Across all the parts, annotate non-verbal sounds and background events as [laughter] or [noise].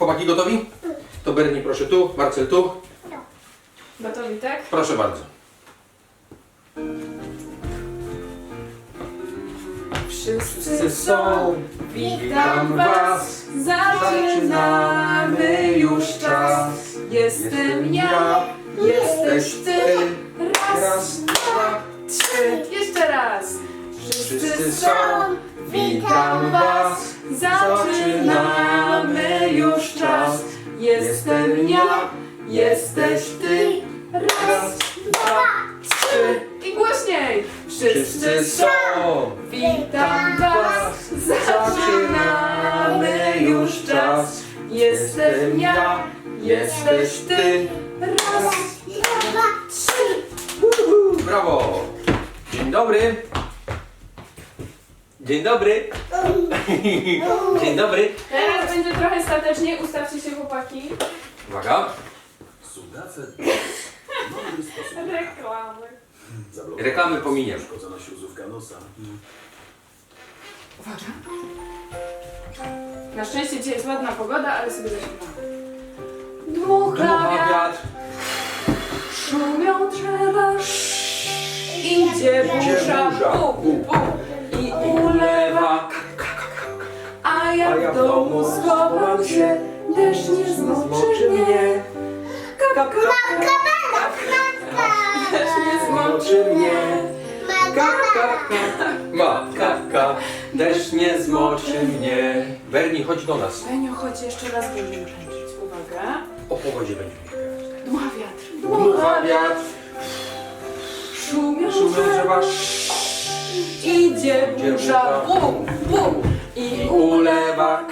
Chłopaki gotowi? To Berni proszę tu, Marcel tu. Gotowi, tak? Proszę bardzo. Wszyscy są, witam was, zaczynamy już czas. Jestem ja, jesteś ty, raz, dwa, trzy, jeszcze raz. Wszyscy są, witam was, zaczynamy już czas. Jestem ja, jesteś ty, raz, dwa, trzy i głośniej. Wszyscy są, witam was, zaczynamy już czas. Jestem ja, jesteś ty, raz, dwa, trzy. Brawo! Dzień dobry. Dzień dobry. [laughs] Dzień dobry. Teraz będzie trochę statecznie, ustawcie się chłopaki. Uwaga. Mądry sposób Reklamy. zablokować Reklamy pominiemy. szkodzona śluzówka nosa. Uwaga. Na szczęście dzisiaj jest ładna pogoda, ale sobie zaśpiewamy. Dmucha Dmucha wiatr, wiatr, szumią drzewa, idzie burza, burza, bu, bu, i ulewa, a ja w domu schowam się, deszcz nie zmoczy mnie. Kap, deszcz nie zmoczy mnie. ma, kaka, deszcz nie zmoczy mnie. Berni, chodź do nas. Benio, chodź jeszcze raz będziemy tańczyć. Uwaga. O pogodzie będziemy. Dmucha wiatr, Dmucha wiatr, szumią szumią drzewa, Idzie burza, bum, bum i ulewa,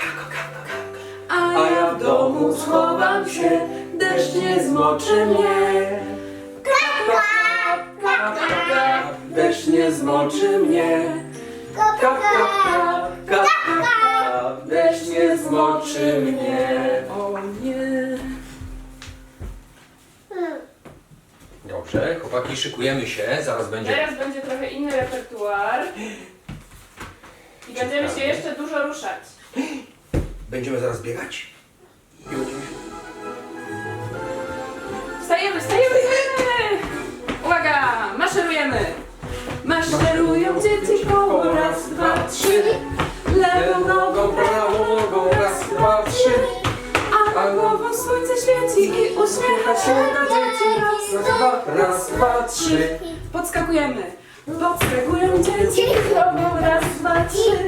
a ja w domu schowam się, deszcz nie zmoczy mnie. Kap, kap, kap, deszcz nie zmoczy mnie. Kap, kap, deszcz nie zmoczy mnie. O nie. Dobrze, chłopaki, szykujemy się, zaraz będzie. Teraz będzie trochę inny repertuar. I będziemy się jeszcze dużo ruszać. Będziemy zaraz biegać. I będziemy się... Wstajemy, wstajemy, wstajemy! Uwaga, maszerujemy! Maszerują dzieci koło raz, dwa, trzy. Lewą nogą, prawą nogą, raz, dwa, trzy. A głową słońce świeci i uśmiecha się do dzieci. Raz, dwa, raz, dwa, trzy. Podskakujemy. Podskakują dzieci drogą, raz, dwa, trzy.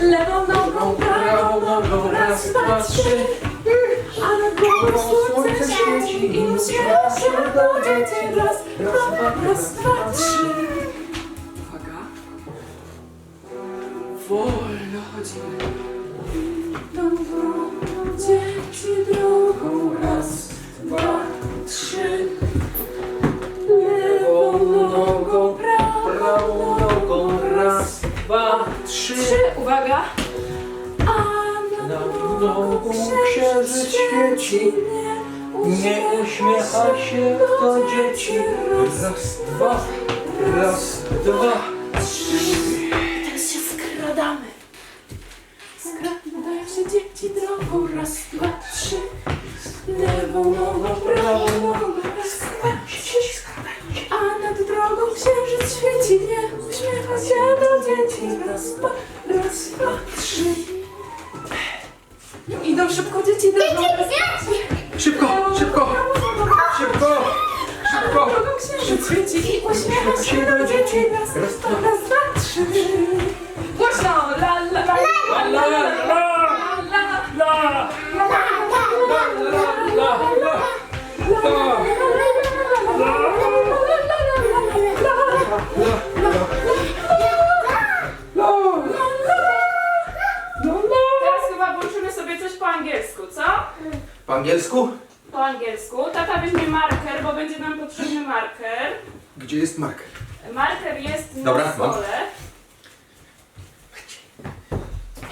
Lewą nogą, prawą nogą, raz, dwa, trzy. A nad głową słońce świeci i uśmiecha się do dzieci. Raz, dwa, raz, dwa, trzy. Uwaga. Wolno chodzimy. Drogą, dzieci drogą. Raz, dwa, trzy. Uwaga. A nad nogą księżyc świeci. Nie uśmiecha się do dzieci. Raz, dwa, raz, dwa, trzy. Teraz się skradamy. Skradają się dzieci drogą. Raz, dwa, trzy. Lewą nogą, prawą Po angielsku? Po angielsku. Tata weźmie marker, bo będzie nam potrzebny marker. Gdzie jest marker? Marker jest na Dobra, mam. stole.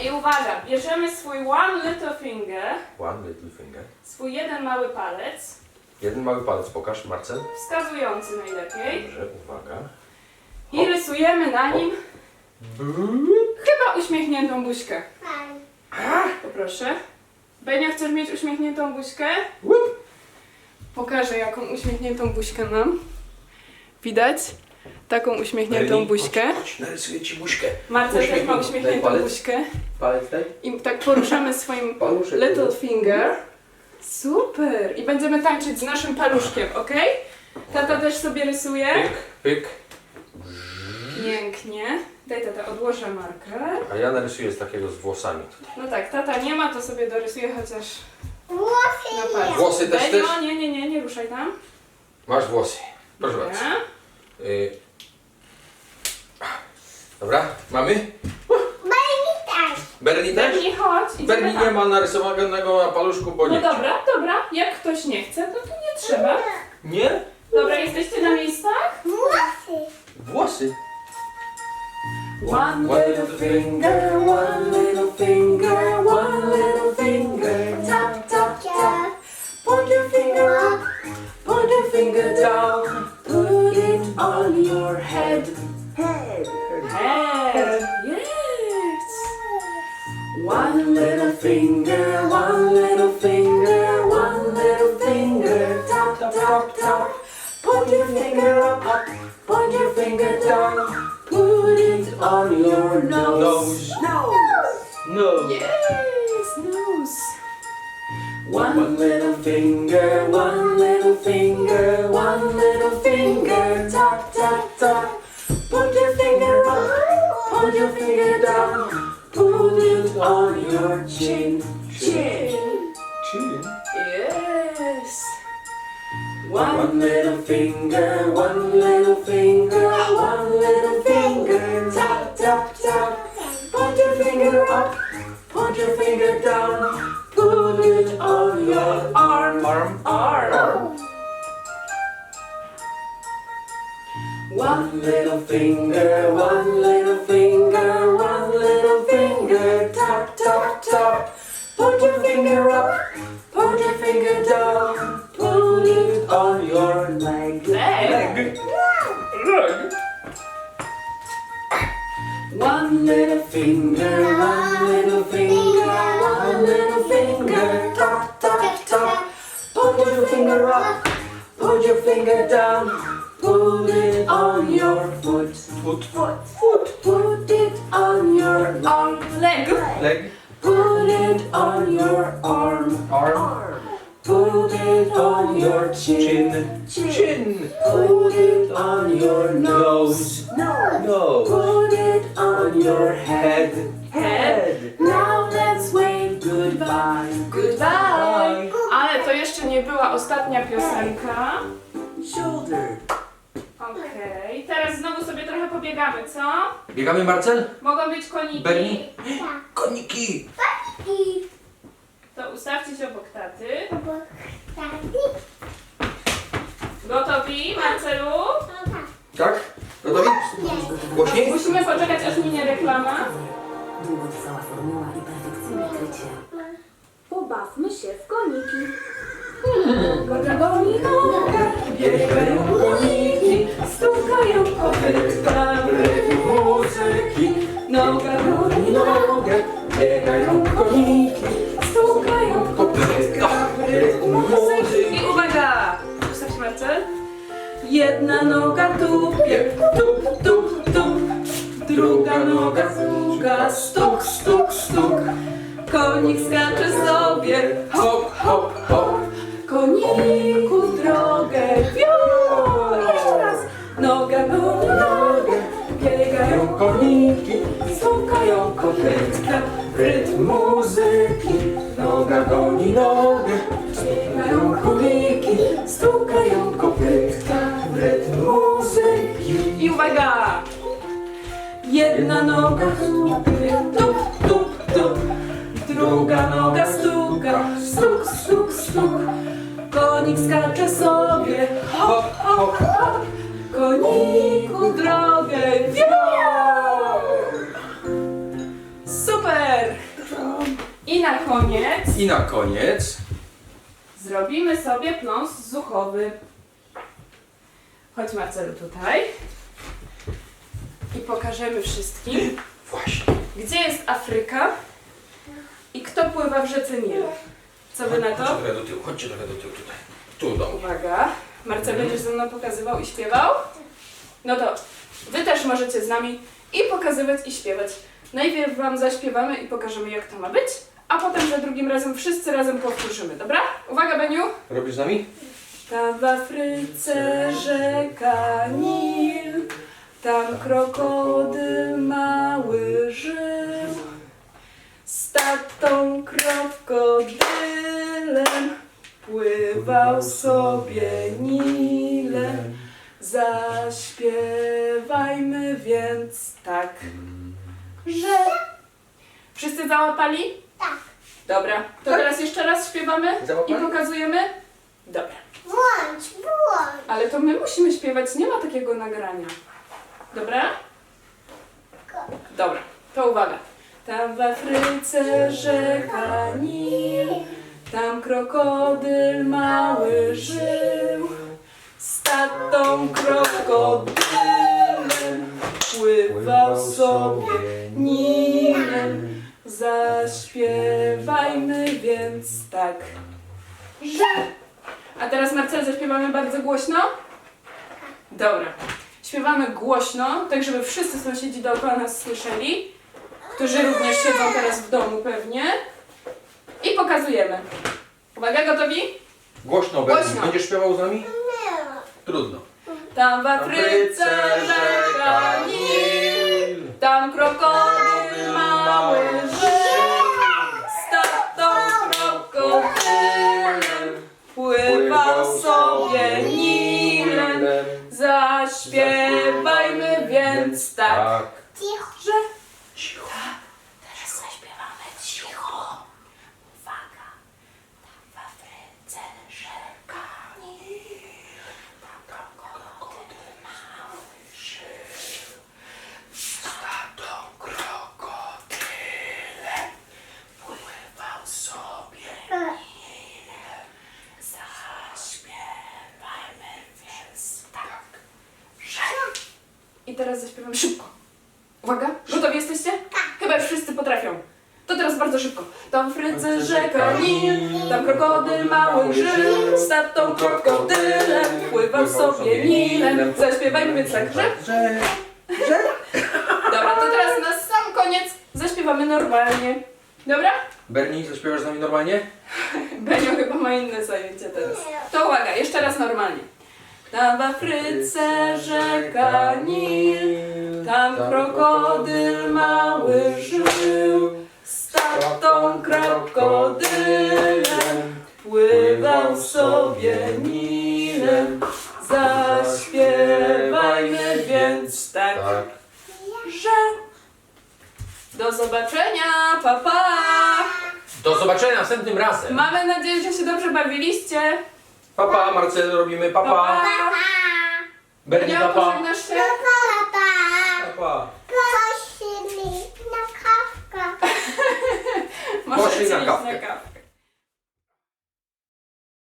I uwaga, bierzemy swój one little finger, One little finger. swój jeden mały palec, Jeden mały palec pokaż, Marcel. wskazujący najlepiej. Dobrze, uwaga. I rysujemy na nim chyba uśmiechniętą buźkę. Poproszę. Benio, chcesz mieć uśmiechniętą buźkę? Łup. Pokażę, jaką uśmiechniętą buźkę mam. Widać? Taką uśmiechniętą Berni, buźkę. Chodź, chodź, narysuję ci buźkę. Marcel też ma Uśmiechnij. Daj uśmiechniętą palec. buźkę. Palec daj. I tak poruszamy swoim [laughs] Paluszek. little finger. Super! I będziemy tańczyć z naszym paluszkiem, ok? Tata też sobie rysuje. Pyk, pyk. Pięknie. Daj tata, odłożę marker. A ja narysuję z takiego z włosami. No tak, tata nie ma, to sobie dorysuję chociaż na Włosy. palcu. Włosy też Benio, też? nie, nie, nie, nie ruszaj tam. Masz włosy. Proszę bardzo. Y... Dobra, mamy? Bernie też. Berni też? Bernie, chodź. Berni tam. nie ma narysowanego na paluszku, bo No nie dobra, dobra. Jak ktoś nie chce, to tu nie trzeba. Nie? Dobra, jesteście na miejscach? Włosy. Włosy. One little finger, one little finger, one little finger, tap, tap, tap. Point your finger up, point your finger down. Put it on your head. Head. Head. Yes. One little finger, one little finger, one little finger, tap, tap, tap. Point your finger up, up, point your finger down. On your nose. Nose. Nose. nose. Yes, nose. One little finger, one little finger, one little finger, tap, tap, tap. Put your finger up, put your finger down. Put it on your chin, chin. Chin. Yes. One little finger, one little finger, finger up, put your finger down, put it on your arm, Arm. arm. One little finger, one little finger, one little finger, one little finger, one little finger, tap, tap, tap. Put your finger up, put your finger down, put it on your foot. Foot. Foot, foot, put it on your arm, leg. Leg. Put it on your arm, Arm. Put it on your chin, Chin. Chin. put it on your nose, Nose. Nose. put it on your head, Head. head. Now let's wave goodbye, goodbye. Ale to jeszcze nie była ostatnia piosenka. Shoulder. Okej, teraz znowu sobie trochę pobiegamy, co? Biegamy Marcel? Mogą być koniki. Berni? Koniki. I To ustawcie się obok taty. obok taty. Gotowi, Marcelu? Tak? Gotowi? Głośniej? Musimy poczekać, aż minie reklama. Długotrwała formuła i perfekcyjne krycie. Pobawmy się w koniki. Nogę, biegają koniki, stukają kopytka w rytm muzyki. Noga goni nogę, biegają koniki, stukają muzyki. I uwaga! Ustaw się Marcel. Jedna noga tupie, tup, tup, tup. Druga noga stuka, stuk, stuk, stuk. Konik skacze sobie, hop, stukają kopytka, rytm muzyki. I uwaga! Jedna noga tupie, tup, tup, tup. Druga noga stuka, stuk, stuk, stuk. Konik skacze sobie, hop, hop, hop. Koniku drogę. Super! I na koniec I na koniec. Zrobimy sobie pląs zuchowy. Chodź Marcelu tutaj. I pokażemy wszystkim, Właśnie. gdzie jest Afryka i kto to pływa w rzece Nil. Co wy na Chodźcie to? trochę do tyłu, chodźcie trochę do tyłu tutaj. Tu do mnie. Uwaga. Marcel będziesz ze mną pokazywał i śpiewał? No to wy też możecie z nami i pokazywać i śpiewać. Najpierw wam zaśpiewamy i pokażemy jak to ma być, a potem za drugim razem wszyscy razem powtórzymy, dobra? Uwaga Beniu! Robisz z nami? Tam w Afryce rzeka Nil, tam krokodyl mały żył. Z tatą krokodylem pływał sobie Nilem. Zaśpiewajmy więc tak, że... Wszyscy załapali? Tak. Dobra, to teraz jeszcze raz śpiewamy i Załapali? pokazujemy? Dobra. Włącz, włącz. Ale to my musimy śpiewać, nie ma takiego nagrania. Dobra? Dobra, to uwaga. Tam w Afryce rzeka Nil, tam krokodyl mały żył. Z tatą krokodylem pływał sobie Nilem. Zaśpiewajmy więc tak, że... A teraz Marcel zaśpiewamy bardzo głośno? Dobra. Śpiewamy głośno, tak żeby wszyscy sąsiedzi dookoła nas słyszeli, którzy również siedzą teraz w domu pewnie. I pokazujemy. Uwaga, gotowi? Głośno, Bernie. Głośno. Będziesz śpiewał z nami? Nie. Trudno. Tam w Afryce rzeka Nil, tam krokodyl mały Zaśpiewajmy więc tak, Cicho. że... Cicho. Teraz zaśpiewamy cicho. Uwaga. Tam w Afryce rzeka Nil. Tam krokodyl mały żył. Z tatą krokodylem pływał sobie Nilem. Zaśpiewajmy więc tak, że... I teraz zaśpiewamy szybko. Uwaga, gotowi jesteście? Chyba już wszyscy potrafią. To teraz bardzo szybko. Tam w Afryce rzeka Nil, tam krokodyl mały żył, z tatą krokodylem pływał sobie Nilem. Zaśpiewajmy więc tak, że... Dobra, to teraz na sam koniec zaśpiewamy normalnie. Dobra? Bernie, zaśpiewasz z nami normalnie? Benio chyba ma inne zajęcie teraz. To uwaga, jeszcze raz normalnie. Tam w Afryce rzeka Nil, tam krokodyl mały żył. Z tatą krokodylem pływał sobie Nilem. Zaśpiewajmy więc tak, Tak. że... Do zobaczenia, pa pa! Do zobaczenia następnym razem. Mamy nadzieję, że się dobrze bawiliście. Papa, pa, Marcel robimy papa. Pa. Bernie Ania, papa. pożegnasz? Papa. Poszli na kawkę. [laughs] Możecie Poszli na iść na kawkę.